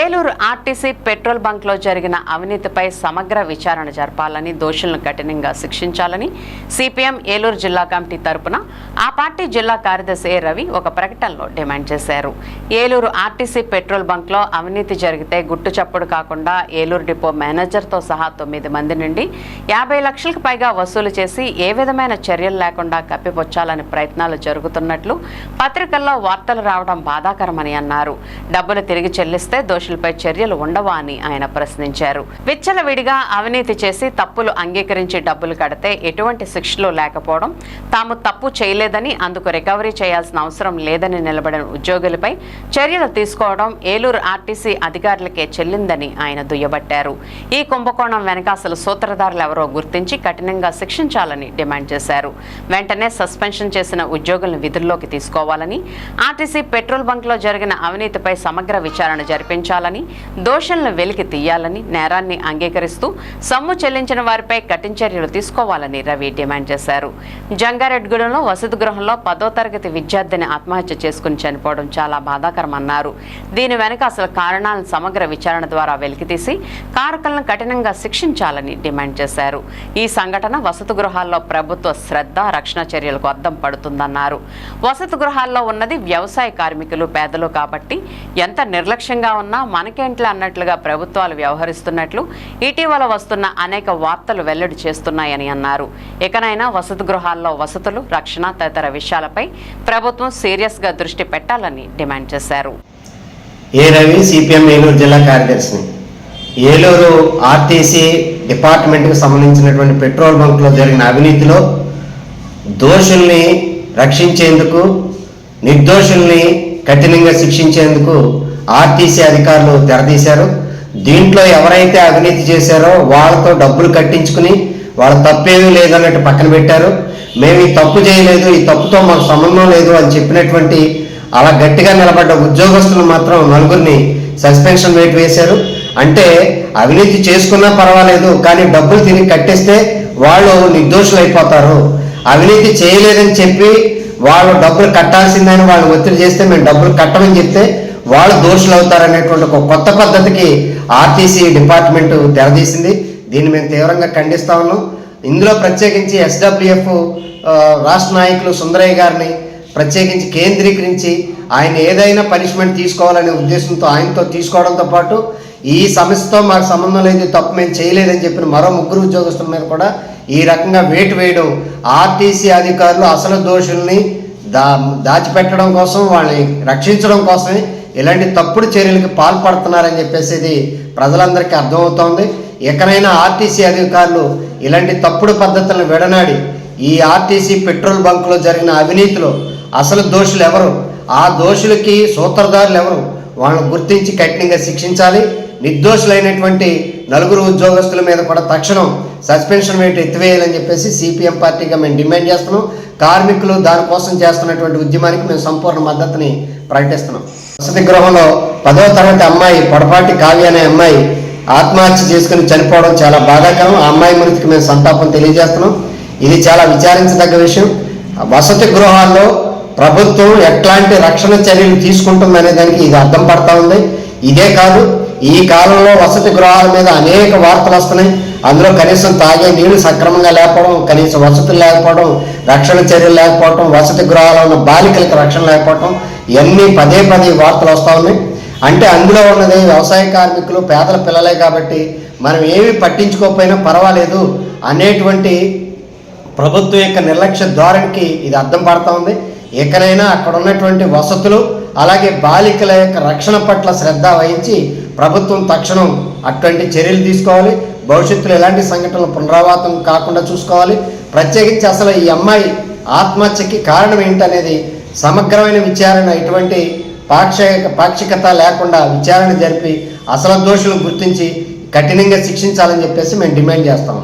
Eluru RTC petrol బంక్లో జరిగిన అవినీతిపై సమగ్ర విచారణ జరపాలని దోషులను కఠినంగా శిక్షించాలని సిపిఎం ఏలూరు జిల్లా కమిటీ తరపున ఆ పార్టీ జిల్లా కార్యదర్శి ఏ రవి ఒక ప్రకటనలో డిమాండ్ చేశారు. ఏలూరు ఆర్టీసీ పెట్రోల్ బంక్లో అవినీతి జరిగితే గుట్టు చప్పుడు కాకుండా ఏలూరు డిపో మేనేజర్తో సహా తొమ్మిది మంది నుండి యాభై లక్షలకు పైగా వసూలు చేసి ఏ విధమైన చర్యలు లేకుండా కప్పిపుచ్చాలని ప్రయత్నాలు జరుగుతున్నట్లు పత్రికల్లో వార్తలు రావడం బాధాకరమని అన్నారు. డబ్బులు తిరిగి చెల్లిస్తే దోషులపై చర్యలు ఉండవా అని ఆయన ప్రశ్నించారు. విచ్చలవిడిగా అవినీతి చేసి తప్పులు అంగీకరించి డబ్బులు కడితే ఎటువంటి శిక్షలు లేకపోవడం తాము తప్పు చేయలేదని అందుకు రికవరీ చేయాల్సిన అవసరం లేదని నిలబడిన ఉద్యోగులపై చర్యలు తీసుకోవడం ఏలూరు ఆర్టీసీ అధికారులకే చెల్లిందని ఆయన దుయ్యబట్టారు. ఈ కుంభకోణం వెనక అసలు సూత్రధారులు ఎవరో గుర్తించి కఠినంగా శిక్షించాలని డిమాండ్ చేశారు. వెంటనే సస్పెన్షన్ చేసిన ఉద్యోగులను విధుల్లోకి తీసుకోవాలని ఆర్టీసీ పెట్రోల్ బంక్లో జరిగిన అవినీతిపై సమగ్ర విచారణ జరిపించాలని దోషులను వెలికి తీయాలని నేరాన్ని అంగీకరిస్తూ సొమ్ము చెల్లించిన వారిపై కఠిన చర్యలు తీసుకోవాలని రవి డిమాండ్ చేశారు. జంగారెడ్గూడెంలో వసతి గృహంలో పదో తరగతి విద్యార్థిని ఆత్మహత్య చేసుకుని చనిపోవడం చాలా బాధాకరమన్నారు. దీని వెనుక అసలు కారణాలను సమగ్ర విచారణ ద్వారా వెలికితీసి కారకులను కఠినంగా శిక్షించాలని డిమాండ్ చేశారు. ఈ సంఘటన వసతి గృహాల్లో ప్రభుత్వ శ్రద్ధ రక్షణ చర్యలకు అద్దం పడుతుందన్నారు. వసతి గృహాల్లో ఉన్నది వ్యవసాయ కార్మికులు పేదలు కాబట్టి ఎంత నిర్లక్ష్యంగా ఉన్నా మనకేంట్లే అన్నట్లుగా ప్రభుత్వాలు వ్యవహరిస్తున్నట్లు ఇటీవల వస్తున్న అనేక వార్తలు వెల్లడి చేస్తున్నాయని అన్నారు. ఇకనైనా వసతి గృహాల్లో వసతులు రక్షణ తదితర విషయాలపై ప్రభుత్వం సీరియస్గా దృష్టి పెట్టాలని డిమాండ్ చేశారు. ఏ రవి సిపిఎం ఏలూరు జిల్లా కార్యదర్శిని? ఏలూరు ఆర్టీసీ డిపార్ట్మెంట్కి సంబంధించినటువంటి పెట్రోల్ బంక్లో జరిగిన అవినీతిలో దోషుల్ని రక్షించేందుకు నిర్దోషుల్ని కఠినంగా శిక్షించేందుకు ఆర్టీసీ అధికారులు తెరదీశారు. దీంట్లో ఎవరైతే అవినీతి చేశారో వాళ్ళతో డబ్బులు కట్టించుకుని వాళ్ళ తప్పేమీ లేదన్నట్టు పక్కన పెట్టారు. మేము ఈ తప్పు చేయలేదు ఈ తప్పుతో మాకు సంబంధం లేదు అని చెప్పినటువంటి అలా గట్టిగా నిలబడ్డ ఉద్యోగస్తులు మాత్రం నలుగురిని సస్పెన్షన్ వేటు వేశారు. అంటే అవినీతి చేసుకున్నా పర్వాలేదు కానీ డబ్బులు తిరిగి కట్టేస్తే వాళ్ళు నిర్దోషులు అయిపోతారు అవినీతి చేయలేదని చెప్పి వాళ్ళు డబ్బులు కట్టాల్సిందని వాళ్ళు ఒత్తిడి చేస్తే మేము డబ్బులు కట్టమని చెప్తే వాళ్ళు దోషులు అవుతారనేటువంటి ఒక కొత్త పద్ధతికి ఆర్టీసీ డిపార్ట్మెంట్ తెరదీసింది. దీన్ని మేము తీవ్రంగా ఖండిస్తా ఉన్నాం. ఇందులో ప్రత్యేకించి ఎస్డబ్ల్యూఎఫ్ రాష్ట్ర నాయకులు సుందరయ్య గారిని ప్రత్యేకించి కేంద్రీకరించి ఆయన ఏదైనా పనిష్మెంట్ తీసుకోవాలనే ఉద్దేశంతో ఆయనతో తీసుకోవడంతో పాటు ఈ సమస్యతో మాకు సంబంధం లేదు తప్పు మేము చేయలేదని చెప్పిన మరో ముగ్గురు ఉద్యోగస్తుల మీద కూడా ఈ రకంగా వేటు వేయడం ఆర్టీసీ అధికారులు అసలు దోషుల్ని దా దాచిపెట్టడం కోసం వాళ్ళని రక్షించడం కోసమే ఇలాంటి తప్పుడు చర్యలకు పాల్పడుతున్నారని చెప్పేసి ఇది ప్రజలందరికీ అర్థమవుతోంది. ఎక్కడైనా ఆర్టీసీ అధికారులు ఇలాంటి తప్పుడు పద్ధతులను విడనాడి ఈ ఆర్టీసీ పెట్రోల్ బంకులో జరిగిన అవినీతిలో అసలు దోషులు ఎవరు? ఆ దోషులకి సూత్రధారులు ఎవరు? వాళ్ళని గుర్తించి కఠినంగా శిక్షించాలి. నిర్దోషులైనటువంటి నలుగురు ఉద్యోగస్తుల మీద కూడా తక్షణం సస్పెన్షన్ వేటు ఎత్తివేయాలని చెప్పేసి సిపిఎం పార్టీగా మేము డిమాండ్ చేస్తున్నాం. కార్మికులు దానికోసం చేస్తున్నటువంటి ఉద్యమానికి మేము సంపూర్ణ మద్దతుని ప్రకటిస్తున్నాం. వసతి గృహంలో పదవ తరగతి అమ్మాయి పొడపాటి కావ్య అనే అమ్మాయి ఆత్మహత్య చేసుకుని చనిపోవడం చాలా బాధాకరం. ఆ అమ్మాయి మృతికి మేము సంతాపం తెలియజేస్తున్నాం. ఇది చాలా విచారించదగ్గ విషయం. వసతి గృహాల్లో ప్రభుత్వం ఎట్లాంటి రక్షణ చర్యలు తీసుకుంటుందనే దానికి ఇది అర్థం పడతా ఉంది. ఇదే కాదు ఈ కాలంలో వసతి గృహాల మీద అనేక వార్తలు వస్తున్నాయి. అందులో కనీసం తాగే నీళ్ళు సక్రమంగా లేకపోవడం కనీసం వసతులు లేకపోవడం రక్షణ చర్యలు లేకపోవడం వసతి గృహాల్లో ఉన్న బాలికలకు రక్షణ లేకపోవడం ఇవన్నీ పదే పదే వార్తలు వస్తూ ఉన్నాయి. అంటే అందులో ఉన్నది వ్యవసాయ కార్మికులు పేదల పిల్లలే కాబట్టి మనం ఏమి పట్టించుకోకపోయినా పర్వాలేదు. అనేటువంటి ప్రభుత్వం యొక్క నిర్లక్ష్య ధోరణికి ఇది అర్థం పడుతూ ఉంది. ఎక్కడైనా అక్కడ ఉన్నటువంటి వసతులు అలాగే బాలికల యొక్క రక్షణ పట్ల శ్రద్ధ వహించి ప్రభుత్వం తక్షణం అటువంటి చర్యలు తీసుకోవాలి. భవిష్యత్తులో ఎలాంటి సంఘటనలు పునరావృతం కాకుండా చూసుకోవాలి. ప్రత్యేకించి అసలు ఈ అమ్మాయి ఆత్మహత్యకి కారణం ఏంటనేది సమగ్రమైన విచారణ ఎటువంటి పాక్షిక పాక్షికత లేకుండా విచారణ జరిపి అసలు దోషులను గుర్తించి కఠినంగా శిక్షించాలని చెప్పేసి మేము డిమాండ్ చేస్తాము